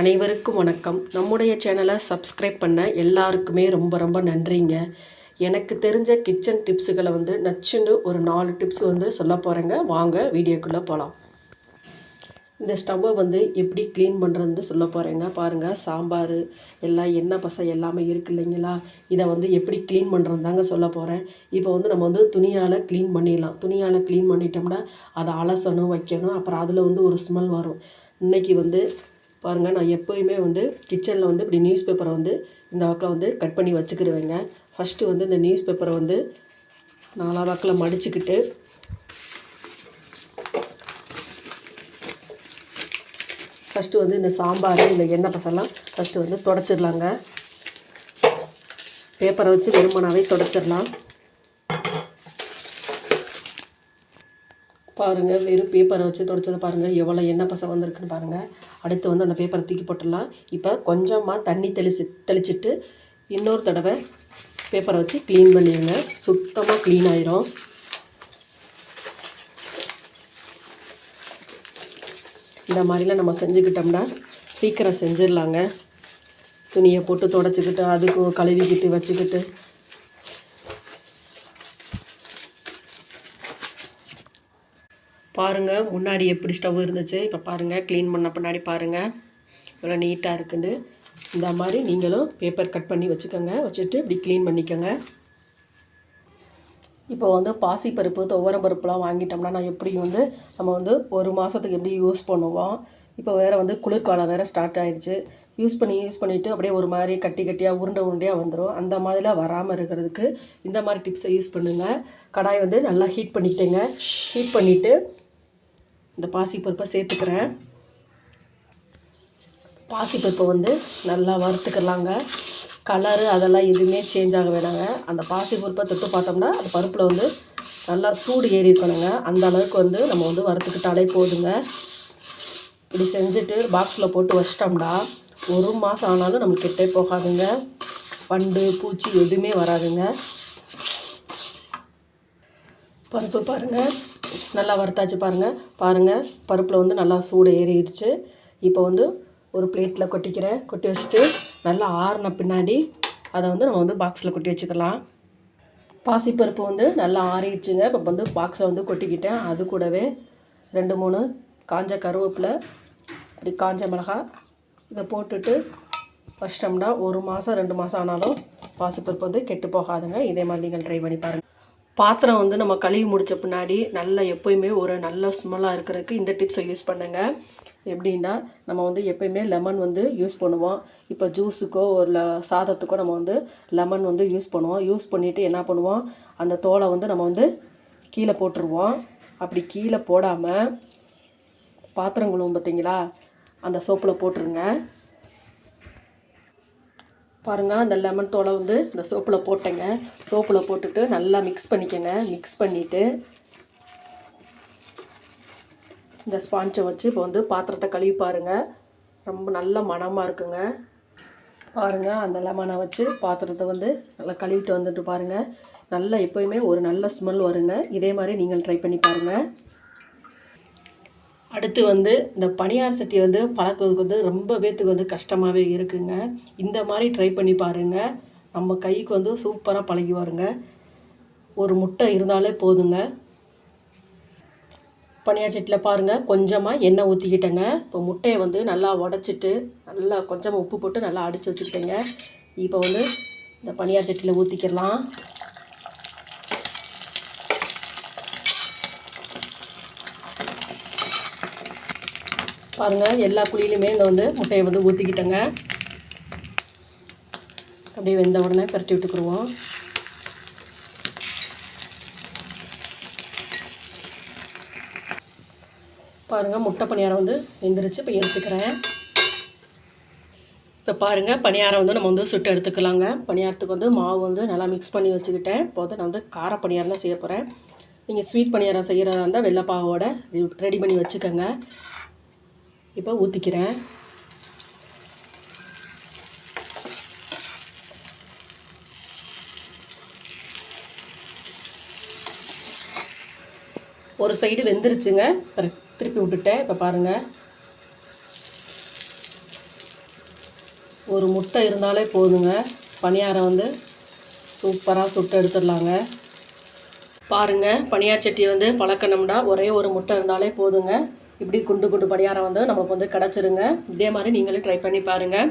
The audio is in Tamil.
அனைவருக்கும் வணக்கம். நம்முடைய சேனலை சப்ஸ்கிரைப் பண்ண எல்லாருக்குமே ரொம்ப ரொம்ப நன்றிங்க. எனக்கு தெரிஞ்ச கிச்சன் டிப்ஸுகளை வந்து நச்சுன்னு ஒரு நாலு டிப்ஸ் வந்து சொல்ல போகிறேங்க வாங்க வீடியோக்குள்ளே போகலாம் இந்த ஸ்டவ்வை வந்து எப்படி க்ளீன் பண்ணுறதுன்னு சொல்ல போகிறேங்க பாருங்கள் சாம்பார் எல்லாம் எண்ணெய் பசை எல்லாமே இருக்கு இல்லைங்களா? இதை வந்து எப்படி க்ளீன் பண்ணுறது தாங்க சொல்ல போகிறேன் இப்போ வந்து நம்ம வந்து துணியால் க்ளீன் பண்ணிடலாம். துணியால் க்ளீன் பண்ணிட்டோம்னா அதை அலசணும் வைக்கணும். அப்புறம் அதில் வந்து ஒரு ஸ்மெல் வரும். இன்றைக்கி வந்து பாருங்கள் நான் எப்போயுமே வந்து கிச்சனில் வந்து இப்படி நியூஸ் பேப்பரை வந்து இந்த வாக்கில் வந்து கட் பண்ணி வச்சுக்கிடுவேங்க ஃபஸ்ட்டு வந்து இந்த நியூஸ் பேப்பரை வந்து நாலா வாக்கில் மடிச்சுக்கிட்டு ஃபஸ்ட்டு வந்து இந்த சாம்பார் இந்த எண்ணெய் பசெல்லாம் ஃபஸ்ட்டு வந்து தொடச்சிடலாங்க பேப்பரை வச்சு வெறுமனாவே தொடச்சிடலாம் பாருங்கள் வெறும் பேப்பரை வச்சு தொடச்சதை பாருங்கள் எவ்வளோ எண்ணெய் பசை வந்திருக்குன்னு பாருங்கள் அடுத்து வந்து அந்த பேப்பரை தூக்கி போட்டுடலாம். இப்போ கொஞ்சமாக தண்ணி தெளிச்சு தெளிச்சிட்டு இன்னொரு தடவை பேப்பரை வச்சு க்ளீன் பண்ணிடுங்க. சுத்தமாக க்ளீன் ஆயிரும். இந்த மாதிரிலாம் நம்ம செஞ்சுக்கிட்டோம்னா சீக்கிரம் செஞ்சிடலாங்க. துணியை போட்டு தொடச்சிக்கிட்டு அதுக்கு கழுவிக்கிட்டு வச்சுக்கிட்டு. பாருங்கள் முன்னாடி எப்படி ஸ்டவ் இருந்துச்சு இப்போ பாருங்கள் க்ளீன் பண்ண பின்னாடி பாருங்கள் இவ்வளோ நீட்டாக இருக்குன்னு இந்த மாதிரி நீங்களும் பேப்பர் கட் பண்ணி வச்சுக்கோங்க. வச்சுட்டு இப்படி க்ளீன் பண்ணிக்கோங்க. இப்போ வந்து பாசிப்பருப்பு துவரம் பருப்புலாம் வாங்கிட்டோம்னா நான் எப்படி வந்து நம்ம வந்து ஒரு மாதத்துக்கு எப்படி யூஸ் பண்ணுவோம்? இப்போ வேறு வந்து குளிர்காலம் வேறு ஸ்டார்ட் ஆயிடுச்சு யூஸ் பண்ணி யூஸ் பண்ணிவிட்டு அப்படியே ஒரு மாதிரி கட்டி கட்டியாக உருண்டை உருண்டையாக வந்துடும் அந்த மாதிரிலாம் வராமல் இருக்கிறதுக்கு இந்த மாதிரி டிப்ஸை யூஸ் பண்ணுங்கள் கடாய் வந்து நல்லா ஹீட் பண்ணிக்கிட்டேங்க ஹீட் பண்ணிவிட்டு இந்த பாசிப்பருப்பை சேர்த்துக்கிறேன். பாசிப்பருப்பை வந்து நல்லா வறுத்துக்கலாங்க. கலரு அதெல்லாம் எதுவுமே சேஞ்ச் ஆக வேணாங்க அந்த பாசிப்பருப்பை தொட்டு பார்த்தோம்னா அந்த பருப்பில் வந்து நல்லா சூடு ஏறி இருக்கணுங்க. அந்த அளவுக்கு வந்து நம்ம வந்து வறுத்துக்கிட்டாலே போதுங்க. இப்படி செஞ்சுட்டு பாக்ஸில் போட்டு வச்சிட்டோம்னா ஒரு மாதம் ஆனாலும் நம்மளுக்கு கிட்டே போகாதுங்க. பண்டு பூச்சி எதுவுமே வராதுங்க. பருப்பு பாருங்கள் நல்லா வறுத்தாச்சு பாருங்கள் பாருங்கள் பருப்பில் வந்து நல்லா சூடு ஏறிடுச்சு. இப்போ வந்து ஒரு பிளேட்டில் கொட்டிக்கிறேன். கொட்டி வச்சுட்டு நல்லா ஆறின பின்னாடி அதை வந்து நம்ம வந்து பாக்ஸில் கொட்டி வச்சுக்கலாம். பாசிப்பருப்பு வந்து நல்லா ஆறிடுச்சுங்க. இப்போ வந்து பாக்ஸில் வந்து கொட்டிக்கிட்டேன். அது கூடவே ரெண்டு மூணு காஞ்ச கருவேப்பில் இப்படி காஞ்ச மிளகாய் இதை போட்டுட்டு வச்சிட்டோம்னா ஒரு மாதம் ரெண்டு மாதம் ஆனாலும் பாசிப்பருப்பு வந்து கெட்டு போகாதுங்க. இதே மாதிரி நீங்கள் ட்ரை பண்ணி பாருங்கள் பாத்திரம் வந்து நம்ம கழுவி முடித்த பின்னாடி நல்லா எப்போயுமே ஒரு நல்ல ஸ்மெல்லாக இருக்கிறதுக்கு இந்த டிப்ஸை யூஸ் பண்ணுங்கள் எப்படின்னா நம்ம வந்து எப்போயுமே லெமன் வந்து யூஸ் பண்ணுவோம். இப்போ ஜூஸுக்கோ ஒரு சாதத்துக்கோ நம்ம வந்து லெமன் வந்து யூஸ் பண்ணுவோம். யூஸ் பண்ணிவிட்டு என்ன பண்ணுவோம்? அந்த தோலை வந்து நம்ம வந்து கீழே போட்டுருவோம். அப்படி கீழே போடாமல் பாத்திரம் குழுவும் பார்த்தீங்களா? அந்த சோப்பில் போட்டுருங்க. பாருங்கள் அந்த லெமன் தோலை வந்து இந்த சோப்பில் போட்டேங்க. சோப்பில் போட்டுட்டு நல்லா மிக்ஸ் பண்ணிக்கோங்க. மிக்ஸ் பண்ணிவிட்டு இந்த ஸ்பாஞ்சை வச்சு இப்போ வந்து பாத்திரத்தை கழுவி பாருங்கள் ரொம்ப நல்ல மணமாக இருக்குங்க. பாருங்கள் அந்த லெமனை வச்சு பாத்திரத்தை வந்து நல்லா கழுவிட்டு வந்துட்டு பாருங்கள் நல்லா எப்போயுமே ஒரு நல்ல ஸ்மெல் வருங்க. இதே மாதிரி நீங்கள் ட்ரை பண்ணி பாருங்கள் அடுத்து வந்து இந்த பனியார் சட்டி வந்து பழக்கிறதுக்கு வந்து ரொம்ப பேத்துக்கு வந்து கஷ்டமாகவே இருக்குங்க. இந்த மாதிரி ட்ரை பண்ணி பாருங்கள் நம்ம கைக்கு வந்து சூப்பராக பழகி வருங்க. ஒரு முட்டை இருந்தாலே போதுங்க. பனியார் சட்டியில் பாருங்கள் கொஞ்சமாக எண்ணெய் ஊற்றிக்கிட்டேங்க இப்போ முட்டையை வந்து நல்லா உடச்சிட்டு நல்லா கொஞ்சமாக உப்பு போட்டு நல்லா அடித்து வச்சுக்கிட்டேங்க. இப்போ வந்து இந்த பனியார் சட்டியில் ஊற்றிக்கிடலாம் பாருங்கள் எல்லா குழியிலுமே இந்த வந்து முட்டையை வந்து ஊற்றிக்கிட்டேங்க அப்படியே வெந்த உடனே பரட்டி விட்டுக்குருவோம் பாருங்கள் முட்டை பணியாரம் வந்து வெந்துருச்சு இப்போ எடுத்துக்கிறேன். இப்போ பாருங்கள் பணியாரம் வந்து நம்ம வந்து சுட்டு எடுத்துக்கலாங்க. பணியாரத்துக்கு வந்து மாவு வந்து நல்லா மிக்ஸ் பண்ணி வச்சுக்கிட்டேன். இப்போ வந்து நான் வந்து கார பணியாரம் தான் செய்ய போகிறேன் நீங்கள் ஸ்வீட் பணியாரம் செய்கிறதா இருந்தால் வெள்ளைப்பாவோட ரெடி பண்ணி வச்சுக்கோங்க. இப்போ ஊற்றிக்கிறேன் ஒரு சைடு வெந்துருச்சுங்க. திருப்பி விட்டுட்டேன். இப்போ பாருங்கள் ஒரு முட்டை இருந்தாலே போதுங்க. பணியாரம் வந்து சூப்பராக சுட்டு எடுத்துடலாங்க. பாருங்க பணியார் சட்டி வந்து பழக்கணும்னா ஒரே ஒரு முட்டை இருந்தாலே போதுங்க. இப்படி குண்டு குண்டு பணியாரம் வந்து நமக்கு வந்து கிடச்சிருங்க. இதே மாதிரி நீங்களும் ட்ரை பண்ணி பாருங்கள்